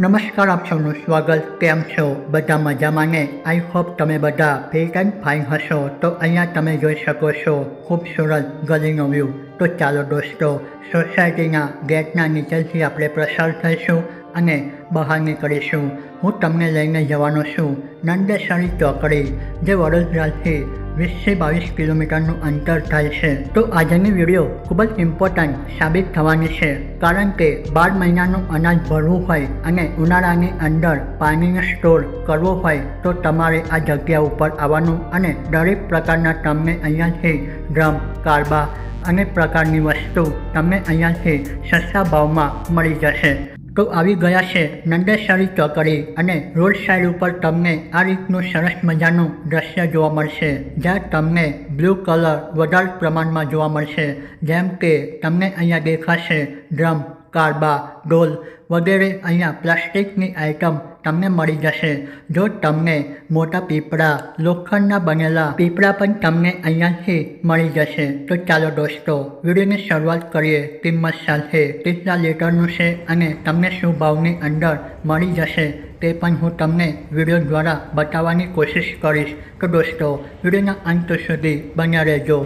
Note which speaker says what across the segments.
Speaker 1: નમસ્કાર, આપ સૌનું સ્વાગત. કેમ છો? બધા મજામાં ને? આઈ હોપ તમે બધા ફિટ એન્ડ ફાઇન હશો. તો અહીંયા તમે જોઈ શકો છો ખૂબસૂરત ગલીનો વ્યૂ. તો ચાલો દોસ્તો, સોસાયટીના ગેટના નીચેથી આપણે પ્રસાર થઈશું અને બહાર નીકળીશું. હું તમને લઈને જવાનો છું નંદેશ્વરી ચોકડી, જે વડોદરાથી વીસથી બાવીસ કિલોમીટરનું અંતર થાય છે. તો આજની વીડિયો ખૂબ જ ઇમ્પોર્ટન્ટ સાબિત થવાની છે. કારણ કે બાર મહિનાનું અનાજ ભરવું હોય અને ઉનાળાની અંદર પાણીનો સ્ટોર કરવો હોય તો તમારે આ જગ્યા ઉપર આવવાનું અને દરેક પ્રકારના તમને અહીંયાથી ડ્રમ, કારબા અનેક પ્રકારની વસ્તુ તમને અહીંયાથી સસ્તા ભાવમાં મળી જશે. તો આવી ગયા છે નંદેસરી ચોકડી અને રોડ સાઈડ ઉપર તમને આ રીતનું સરસ મજાનું દ્રશ્ય જોવા મળશે, જ્યાં તમને બ્લુ કલર વધારે પ્રમાણમાં જોવા મળશે, જેમ કે તમને અહીંયા દેખાશે ડ્રમ કારબા ડોલ વગેરે અહીંયા પ્લાસ્ટિકની આઇટમ તમને મળી જશે. જો તમને મોટા પીપળા, લોખંડના બનેલા પીપળા પણ તમને અહીંયાથી મળી જશે. તો ચાલો દોસ્તો, વિડીયોની શરૂઆત કરીએ કિંમત સાથે. કેટલા લીટરનું છે અને તમને શું ભાવની અંદર મળી જશે તે પણ હું તમને વીડિયો દ્વારા બતાવવાની કોશિશ કરીશ. તો દોસ્તો, વિડીયોના અંત સુધી બન્યા રહેજો.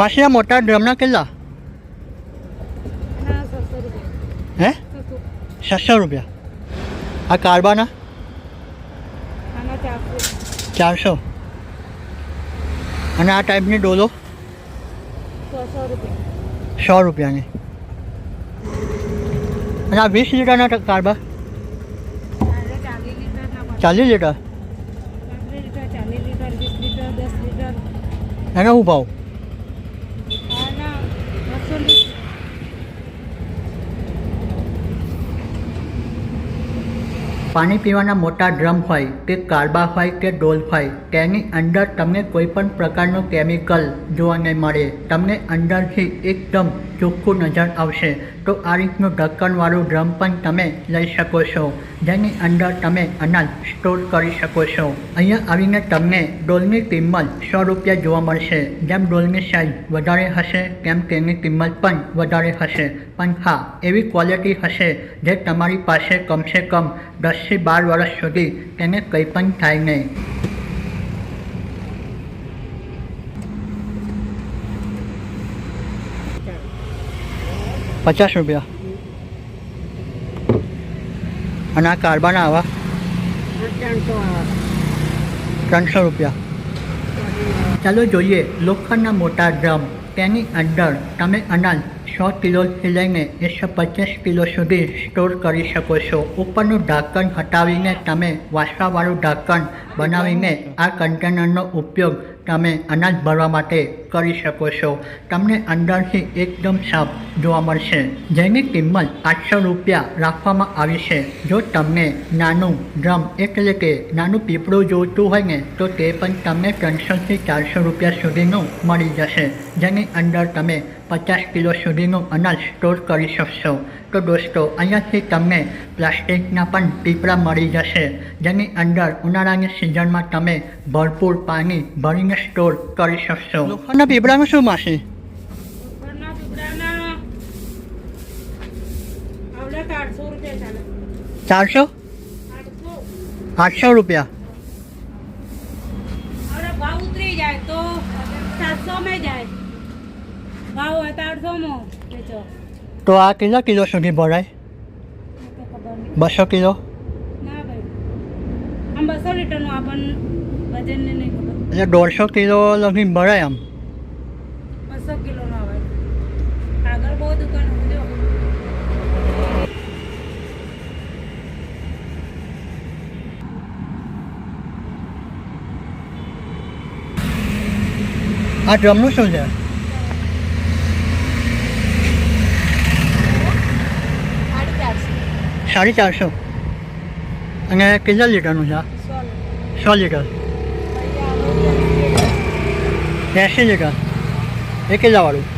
Speaker 1: માસિયા મોટા ડ્રમના કેટલા
Speaker 2: ના સત્તર રૂપિયા
Speaker 1: હે? છસો રૂપિયા. આ કારબાના?
Speaker 2: ચારસો.
Speaker 1: અને આ ટાઈપની ડોલો? સો રૂપિયાની. અને આ વીસ લીટરના કારબા?
Speaker 2: ચાલીસ
Speaker 1: લીટર. એનો શું ભાવ
Speaker 2: આના બસો લીટર
Speaker 1: પાણી પીવાના મોટા ડ્રમ હોય, કે કારબા હોય, કે ડોલ હોય, તેની અંદર તમને કોઈ પણ પ્રકારનું કેમિકલ જોવા નહીં મળે. તમને અંદરથી એકદમ ચોખ્ખું નજર આવશે. તો આ રીતનું ઢક્કણવાળું ડ્રમ પણ તમે લઈ શકો છો. જેની અંદર તમે અનાજ સ્ટોર કરી શકો છો. અહીંયા આવીને તમને ડોલની કિંમત સો રૂપિયા જોવા મળશે. જેમ ડોલની સાઇઝ વધારે હશે, તેમ તેની કિંમત પણ વધારે હશે. પણ હા, એવી ક્વોલિટી હશે જે તમારી પાસે કમસે કમ દસથી બાર વર્ષ સુધી તેને કંઈ પણ થાય નહીં. પચાસ રૂપિયા. અને આ કાર્બાના આવા?
Speaker 2: ત્રણસો
Speaker 1: રૂપિયા. ચાલો જોઈએ લોખંડના મોટા ડ્રમ, તેની અંદર તમે અનાજ સો કિલોથી લઈને એકસો પચાસ કિલો સુધી સ્ટોર કરી શકો છો. ઉપરનું ઢાંકણ હટાવીને તમે વાસવાવાળું ઢાંકણ બનાવીને આ કન્ટેનરનો ઉપયોગ તમે અનાજ ભરવા માટે કરી શકો છો. તમને અંદરથી એકદમ સાફ જોવા મળશે. જેની કિંમત આઠસો રૂપિયા રાખવામાં આવી છે. જો તમને નાનું ડ્રમ એટલે કે નાનું પીપળું જોઈતું હોય ને, તો તે પણ તમને ત્રણસોથી ચારસો રૂપિયા સુધીનું મળી જશે. જેની અંદર તમે પચાસ કિલો સુધીનું અનાજ સ્ટોર કરી શકશો. તો દોસ્તો, અહીંયાથી તમને પ્લાસ્ટિકના પણ પીપળા મળી જશે. જેની અંદર ઉનાળાની સિઝનમાં તમે ભરપૂર પાણી ભરીને સ્ટોર કરી શકશો. લોખંડના પીપળામાં શું માસી?
Speaker 2: ઉપરના
Speaker 1: ચારસો
Speaker 2: આઠસો.
Speaker 1: રૂપિયા.
Speaker 2: ભાવ ઉતરી જાય તો સાતસો માં જાય. ભાવ આઠસો માં
Speaker 1: તો આ કેટલા કિલો સુધી ભરાય? બસો કિલો? એટલે દોઢસો કિલો લગી ભરાય આમ
Speaker 2: બસો કિલોનો આવે આગળ બહુ દુકાન જો
Speaker 1: આ ડ્રમનું શું છે?
Speaker 2: સાડી ચારસો.
Speaker 1: અને કેટલા લીટરનું છે સો લીટર. એંસી લીટર. એ કેટલાવાળું?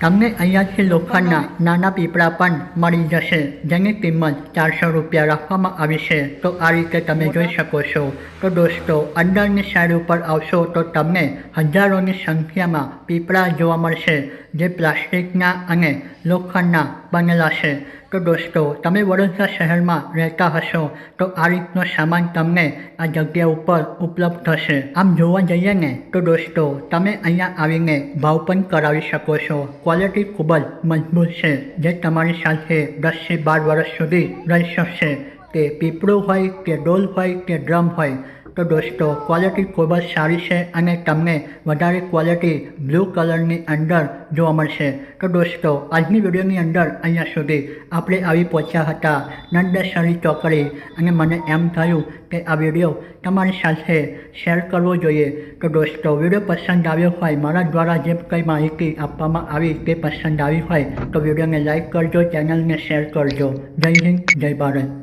Speaker 1: તમને અહીંયાથી લોખંડના નાના પીપળા પણ મળી જશે, જેની કિંમત ચારસો રૂપિયા રાખવામાં આવી છે. તો આ રીતે તમે જોઈ શકો છો. તો દોસ્તો, અંદરની સાઈડ ઉપર આવશો તો તમને હજારોની સંખ્યામાં પીપળા જોવા મળશે, જે પ્લાસ્ટિકના અને લોખંડના બનેલા છે. તો દોસ્તો, તમે વડોદરા શહેરમાં રહેતા હશો, તો આ રીતનો સામાન તમને આ જગ્યા ઉપર ઉપલબ્ધ થશે. આમ જોવા જઈએ ને, તો દોસ્તો, તમે અહીંયા આવીને ભાવ પણ કરાવી શકો છો. ક્વોલિટી ખૂબ જ મજબૂત છે, જે તમારી સાથે દસથી બાર વર્ષ સુધી રહી શકશે. તે પીપળું હોય, કે ડોલ હોય, કે ડ્રમ હોય તો દોસ્તો ક્વોલિટી ખૂબ જ સારી છે અને તમને વધારે ક્વોલિટી બ્લુ કલરની અંદર જોવા મળશે. તો દોસ્તો, આજની વિડીયોની અંદર અહીંયા સુધી આપણે આવી પહોંચ્યા હતા નંદેશ્વરી ચોકડી અને મને એમ થયું કે આ વીડિયો તમારી સાથે શેર કરવો જોઈએ. તો દોસ્તો, વીડિયો પસંદ આવ્યો હોય, મારા દ્વારા જે કંઈ માહિતી આપવામાં આવી તે પસંદ આવી હોય, તો વિડીયોને લાઇક કરજો ચેનલને શેર કરજો. જય હિન્દ, જય ભારત.